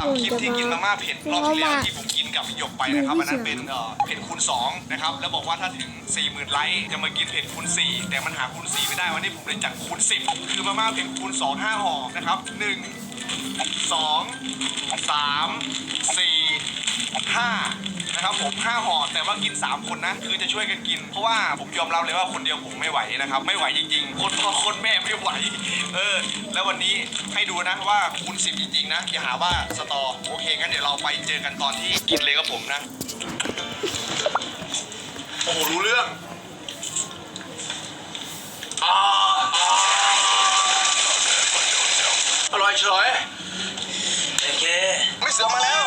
หรับคลิปที่กินมาม่าเผ็ดรอบที่แล้วที่ผมกินกับพี่หยกไปนะครับอันนั้นเป็นเอ่อเผ็ดคูณ2นะครับแล้วบอกว่าถ้าถึง 40,000ไลค์จะมากินเผ็ดคูณ4แต่มันหาคูณ4ไม่ได้วันนี้ผมเลยจัดคูณ10 คือมาม่าเผ็ดคูณ2 5ห่อนะครับ1 2 3 4 5นะครับผม5ห่อแต่ว่ากิน 3 คนนะ คือจะช่วยกันกิน เพราะว่าผมยอมรับเลยว่าคนเดียวผมไม่ไหวนะครับ ไม่ไหวจริงๆ คนพ่อคนแม่ไม่ไหว เออ แล้ววันนี้ให้ดูนะว่าคูณ10จริงๆ นะ อย่าหาว่าสตอ โอเคงั้นเดี๋ยวเราไปเจอกันตอนที่กินเลยกับผมนะ โอ้โห รู้เรื่องอ่าอ่าอร่อยเฉยโอเค ไม่เสือมาแล้ว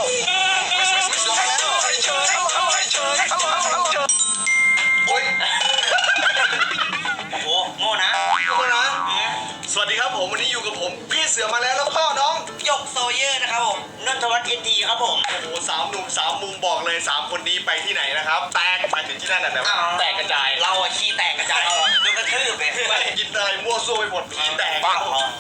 นะครับผมนนทวัฒน์เอ็นทีครับผมโอ้โหสามหนุ่มสามมุมบอกเลยสามคนนี้ไปที่ไหนนะครับ แตกไปถึงที่นั่นแหละแบบว่าแตกกระจายเราอะขี้แตกกระจายโดนกระทืบเลยไม่กินอะไรมั่วซั่วไปหมดขี้แตกบ้า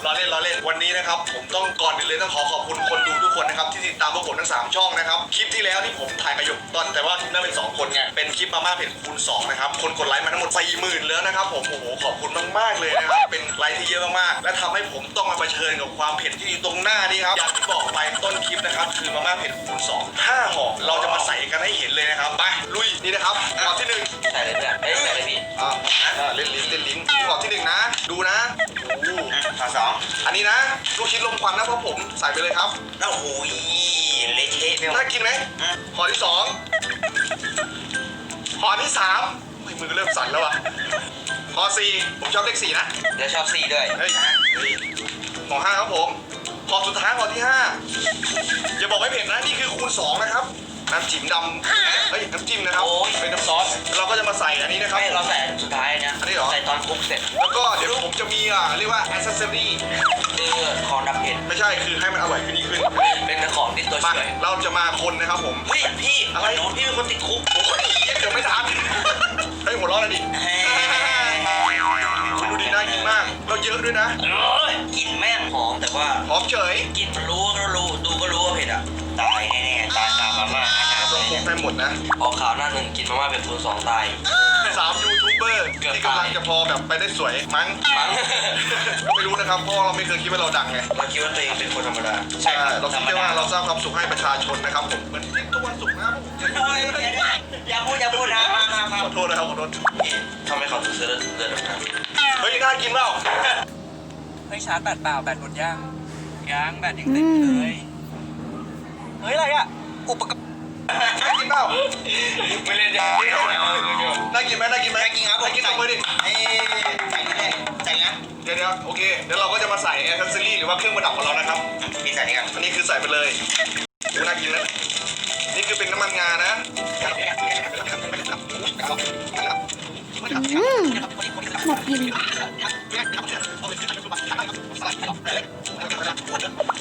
ล้อเล่นล้อเล่นวันนี้นะครับ ผมต้องก่อนอื่นเลยต้องขอขอบคุณคนดูทุกคนนะครับที่ติดตามพวกผมทั้งสามช่องนะครับคลิปที่แล้วที่ผมถ่ายกับหยกตอนแต่ว่าคลิปนั้นเป็นสองคนไงเป็นคลิปมาม่าเผ็ดคูณสองนะครับคนกดไลค์มาทั้งหมด4 0,000แล้วนะครับผมโอ้โหขอบคุณมากๆเลยนะครับเป็นไลค์ที่เยอะมากๆและทำให้ผมต้องมาเผชิญกับความเผ็ดที่อยู่ตรงหน้านี่ครับอย่างที่บอกไปต้นคลิปนะครับคือมาม่าเผ็ดคูณสองห้าห่อเราจะมาใส่กันให้เห็นเลยนะครับไปลุยนี่นะครับห่อที่หนึ่งใส่เลยเพื่อนเอ้ยใส่เลยพี่อ่าอ่าเล่นลิ้นเล่นลิ้นขอที่หนึ่งนะ ดูนะโอ้โหขอสองอันนี้นะลูกชิ้นลมควันนะเพราะผมใส่ไปเลยครับโอ้โหเละเทะไปหมน่าดกินไหมห่อที่สองห่อที่สามเฮ้ยมือเริ่มสั่นแล้วอะห่อสี่ผมชอบเลขสี่นะเดี๋ยวชอบซีด้วยเฮ้ยเฮ้ยห่อห้าครับผมห่ อสุดท้ายห่อที่ห้าอย่าบอกไม่เผ็ดนะนี่คือคูณสองนะครับน้ำจิ้มดำเฮ้ยน้ำจิ้มนะครับเป็นน้ำซอสเราก็จะมาใส่อันนี้นะครับ ไม่เราใส่สุดท้ายนะอันนี้เหรอ ใส่ตอนคลุกเสร็จแล้วก็เดี๋ยวผมจะมีอะเรียกว่า accessory คือของดับเผ็ดไม่ใช่คือให้มันอร่อยขึ้นยิ่งขึ้นเป็นของติดตัวมาช่วยเราจะมาคนนะครับผม เฮ้ยพี่อะไรโน้นพี่เป็นคนติดคุกโอ้ยเหี้ยเดี๋ยวไม่ทันเฮ้ยหัวเร้อนเลยดิเฮ้ยคุณดูดีน่ากินมาก เราเยอะด้วยนะโอ้ยกลิ่นแม่ง หอมแต่ว่าหอมเฉยกินรู้ก็รู้ดูก็รู้ว่าเผ็ดอะตายแน่ๆตายตามมาม่าอาหารต้องพกได้หมดนะออกข่าวหน้าหนึ่งกินมาม่าเป็นคูณสองตายสามยูทูบเบอร์เกือบที่กำลังจะพอแบบไปได้สวยมั้งมั้งก็ไม่รู้นะครับเพราะเราไม่เคยคิดว่าเราดังไงเราคิดว่าตัวเองเป็นคนธรรมดาใช่เราคิดแค่ว่าเราสร้างความสุขให้ประชาชนนะครับผมเหมือนคลิปทุกวันศุกร์นะครับผมโอ้ยอย่าพูดอย่าพูดนะมามามาขอโทษนะครับขอโทษพี่ทำไมเขาถึงซื้อเลือดเลือดแบบนั้นเฮ้ยน่ากินเปล่าเฮ้ยชาร์จแบตเปล่าแบตหมดยังยังแบตยังเต็มอยู่เลย เฮ้ยอะไรอะ อุปกรณ์น่ากินเปล่าไม่เล่นจะน่ากินไหมน่ากินไหมน่ากินครับผมน่ากินเอามือดิเอ้ยใส่นี่เลยใส่นะเดี๋ยวเดี๋ยวโอเค เดี๋ยวเราก็จะมาใส่แอคเซสซอรี่หรือว่าเครื่องประดับของเรานะครับพี่ใส่นี่กันอันนี้คือใส่ไปเลยดูน่ากินนะนี่คือเป็นน้ำมันงานะอืมน่ากิน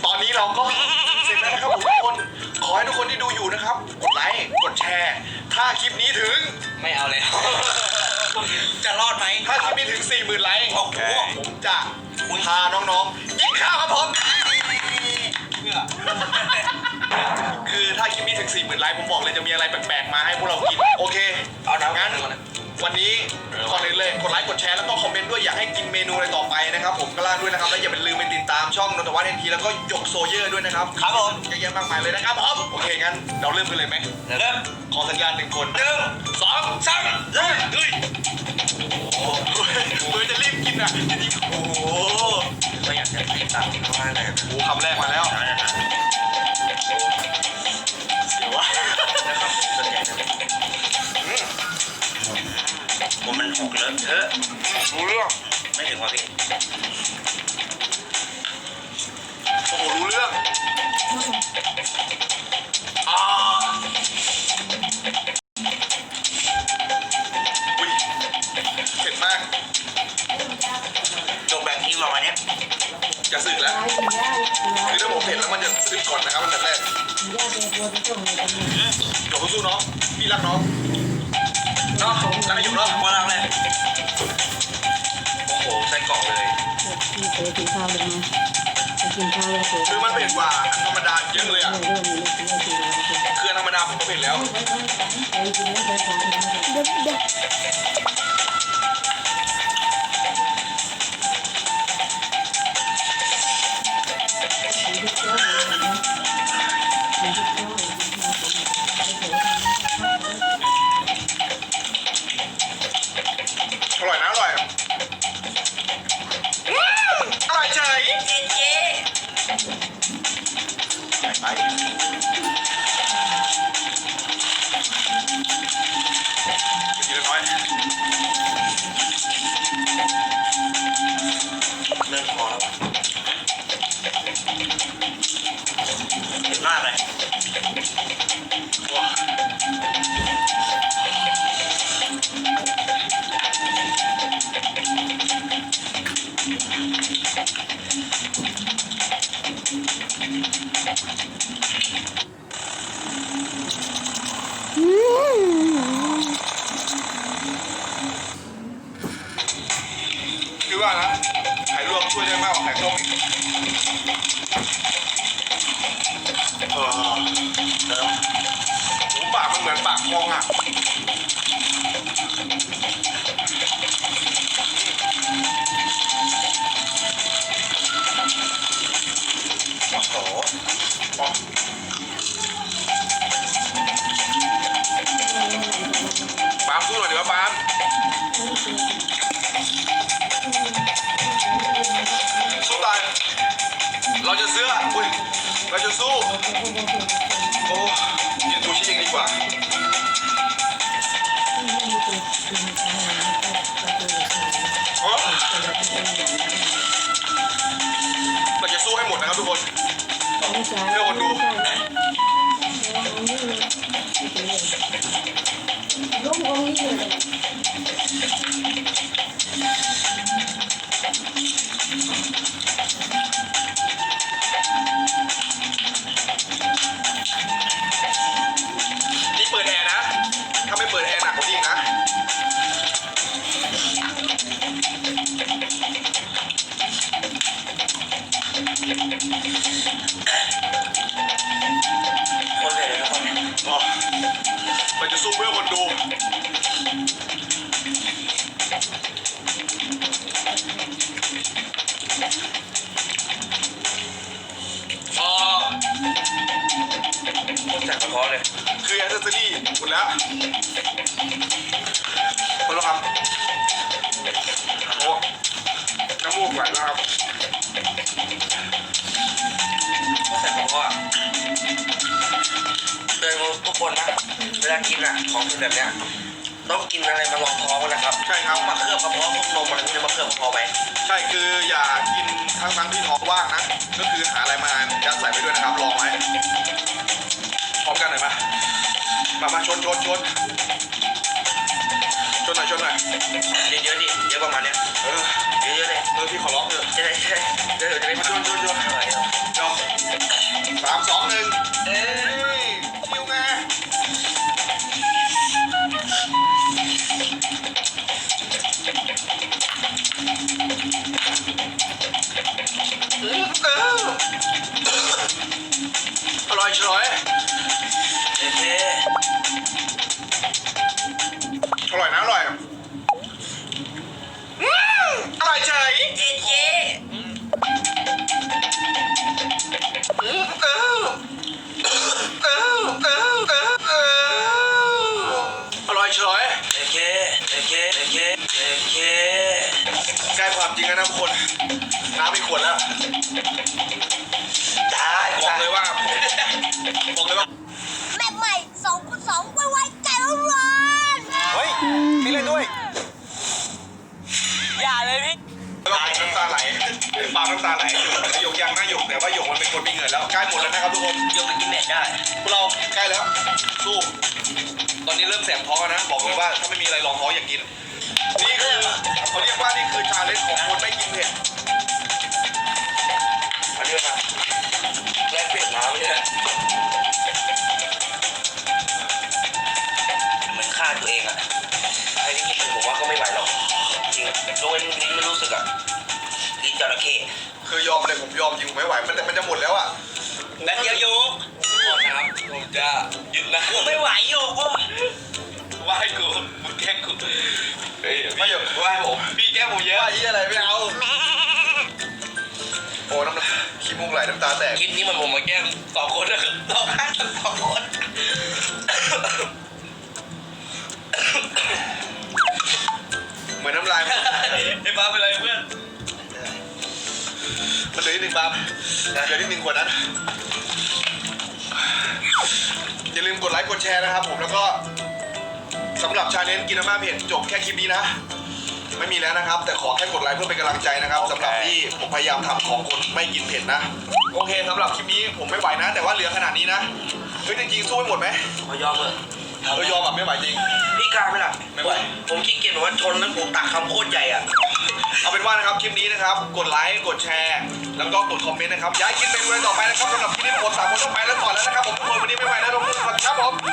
ตอนนี้เราก็เสร็จแล้วนะครับผมทุกคน ขอให้ทุกคนที่ดูอยู่นะครับ กดไลค์ กดแชร์ ถ้าคลิปนี้ถึง ไม่เอาเลยจะรอดไหมถ้าคลิปนี้ถึง 4 0,000ไลค์โอ้โหผมจะพาน้องๆกินข้าวครับผมเพื่อคือถ้าคลิปนี้ถึง 4 0,000ไลค์ผมบอกเลยจะมีอะไรแปลกๆมาให้พวกเรากิน โอเค เอาน้ำงั้นก่อนนะวันนี้ก่อนอื่น เลยกดไลค์กดแชร์แล้วก็คอมเมนต์ด้วยอยากให้กินเมนูอะไรต่อไปนะครับผมก็ล่างด้วยนะครับและอย่าลืมไปติดตามช่องนนทวัฒน์เอ็นทีแล้วก็หยกโซเยอร์ด้วยนะครับครับผมเยอะแยะมากมายเลยนะครับผมโอเคงั้นเราเริ่มกันเลยไหมเริ่มขอสัญญาณหนึ่งคนหนึ่งสองสามเริ่มเฮ้ยโอ้โหเบอร์จะรีบกินอะจริงๆโอ้โหก็อยากจะติดตามเขามากเลยโอ้โหคำแรกมาแล้ว คือมันเผ็ดกว่าอันธรรมดาเยอะเลยอะคืออันธรรมดาผมก็เผ็ดแล้ว เดี๋ยวเดี๋ยว คนนะเวลากินอะของกินแบบเนี้ยต้องกินอะไรมาลองท้องนะครับใช่ครับมาเคลือบกระเพาะพวกนมอะไรพวกนี้มาเคลือบกระเพาะไว้ใช่คืออย่ากินทั้งทั้งๆที่ท้องว่างนะ ก็คือหาอะไรมายัดใส่ไปด้วยนะครับลองไว้พร้อมกันหน่อยมามามาชนชนชนชนหน่อยชนหน่อยเยอะๆดิเยอะประมาณเนี้ยเออเยอะๆเลยเออพี่ขอร้องเถอะจะได้จะได้เดี๋ยวจะได้มาชวนชวนชวนอะไรอะยอมสามสองหนึ่ง น้ำไม่ขวดแล้วได้บอกเลยว่าบอกเลยว่าแม่ใหม่สองคูณสองไวไวใจร้อนเฮ้ยมีเล่นด้วย อย่าเลยพี่แล้วก็น้ำตาไหลปาล์มน้ำตาไหลหยกยังหน้าหยกแต่ว่าหยกมันเป็นคนมีเงินแล้วใกล้หมดแล้วนะครับทุกคนยกไปกินเน็ตได้พวกเราใกล้แล้วสู้ตอนนี้เริ่มแสบท้องแล้วนะ บอกเลยว่าถ้าไม่มีอะไรรองท้องอย่ากินนี่คือเขาเรียกว่านี่คือชาเลนจ์ของคนไม่กินเผ็ด อะลิ้นจระเข้คือยอมเลยผมยอมจริงผมไม่ไหวมันแต่มันจะหมดแล้วอะแบทเดียวโยกขอนะครับผมจะยึดนะกูไม่ไหวโยกว่าให้กูมึงแกล้งกูเฮ้ยไม่อย่าว่าให้ผมพี่แกล้งผมเยอะยี่อะไรไม่เอาโอ้น้ำลายขี้มูกไหลน้ำตาแตกคลิปนี้มันผมมาแกล้งสองคนนะครับสองข้างสองคนเหมือนน้ำลายมันไอ้บ้าเป็นไรเพื่อน มันเหลือนิดนึงปั๊บเหลือนิดนึงกว่านั้นอย่าลืมกดไลค์กดแชร์นะครับผมแล้วก็สำหรับชาเลนจ์กินอาม่าเผ็ดจบแค่คลิปนี้นะ ไม่มีแล้วนะครับ แต่ขอแค่กดไลค์เพื่อเป็นกำลังใจนะครับสำหรับที่ผมพยายามทำของคนไม่กินเผ็ดนะ โอเคสำหรับคลิปนี้ผมไม่ไหวนะ แต่ว่าเหลือขนาดนี้นะเฮ้ยจริงๆสู้ไม่หมดไหมขอยอมเถอะเออยอมแบบไม่ไหวจริงพี่กล้าไหมล่ะไม่ไหวผมขี้เกียจแบบว่าชนแล้วผมตักคำโคตรใหญ่อะ เป็นว่านะครับคลิปนี้นะครับ กดไลค์กดแชร์ แล้วก็กดคอมเมนต์นะครับย้ายคลิปเป็นวันต่อไปนะครับสำหรับคลิปนี้ผมสามคนต้องไปแล้วก่อนแล้วนะครับผมทุกคนวันนี้ไม่ไหวแล้วทุกคนครับผม